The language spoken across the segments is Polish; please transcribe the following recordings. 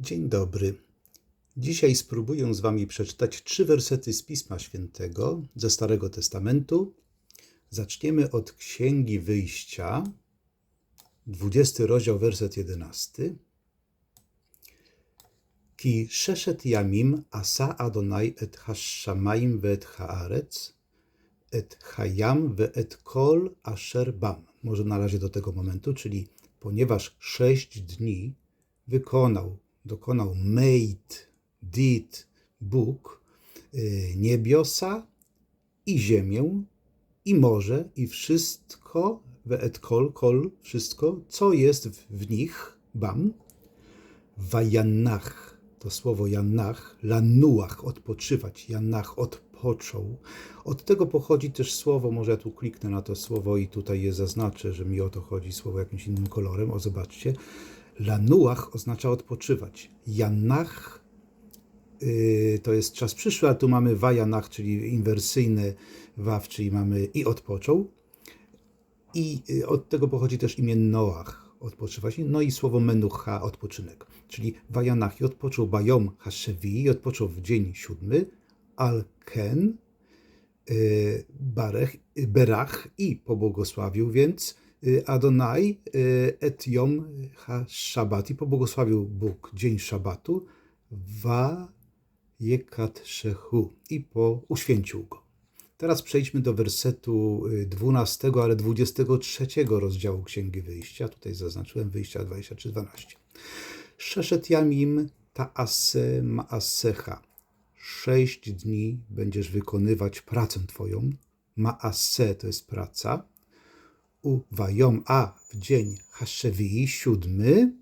Dzień dobry. Dzisiaj spróbuję z Wami przeczytać trzy wersety z Pisma Świętego ze Starego Testamentu. Zaczniemy od Księgi Wyjścia, 20 rozdział, werset 11. Ki szeszet yamim asa Adonai et hashamayim ve'et haaretz et hayam ve'et kol asher bam. Może na razie do tego momentu, czyli ponieważ sześć dni wykonał, dokonał made, did Bóg y, niebiosa i ziemię i morze i wszystko, ve'et kol, kol, wszystko, co jest w, w nich, bam, Wajanach, to słowo Janach, lanuach, odpoczywać, Janach, odpoczął. Od tego pochodzi też słowo, może ja tu kliknę na to słowo i tutaj je zaznaczę, że mi o to chodzi, słowo jakimś innym kolorem, o zobaczcie. Lanuach oznacza odpoczywać. Janach yy, to jest czas przyszły, a tu mamy wajanach, czyli inwersyjny waw, czyli mamy i odpoczął. I y, od tego pochodzi też imię Noach, odpoczywać. No i słowo menucha, odpoczynek. Czyli Wajanach i odpoczął Bajom Hashevi i odpoczął w dzień siódmy, Alken, y, Barech, y, Berach i pobłogosławił więc Adonai y, et Yom HaShabbat i pobłogosławił Bóg dzień szabatu wa Jekat Shehu i po, uświęcił go. Teraz przejdźmy do wersetu y, 12, ale 23 rozdziału Księgi Wyjścia. Tutaj zaznaczyłem wyjścia 23-12. Szeszet Jamim Taase Maasecha. Sześć dni będziesz wykonywać pracę Twoją. Maase to jest praca. U Wajom A w dzień Haszewii, siódmy.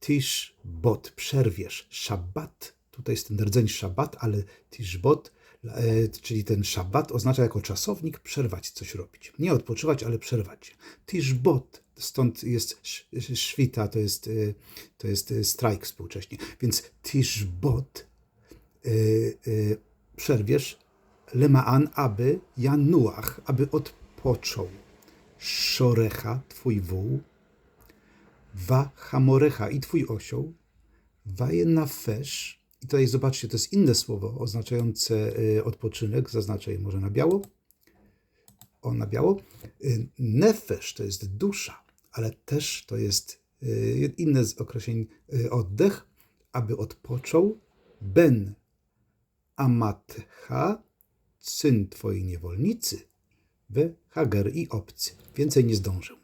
Tiszbot, przerwiesz. Szabat, tutaj jest ten rdzeń szabat, ale Tiszbot, e, czyli ten szabat oznacza jako czasownik przerwać, coś robić. Nie odpoczywać, ale przerwać. Tiszbot, stąd jest sz- szwita, to jest, e, to jest e, strajk współcześnie. Więc Tiszbot, e, e, przerwiesz, lemaan, aby Januach, aby odpoczął. Szorecha, twój wół, Wa Hamorecha i twój osioł, Wajenafesz, i tutaj zobaczcie, to jest inne słowo oznaczające y, odpoczynek, zaznaczę je może na biało. O, na biało. Y, Nefesz to jest dusza, ale też to jest y, inne z określeń oddech, aby odpoczął. Ben Amatcha, syn twojej niewolnicy, we Hager i obcy. Więcej nie zdążył.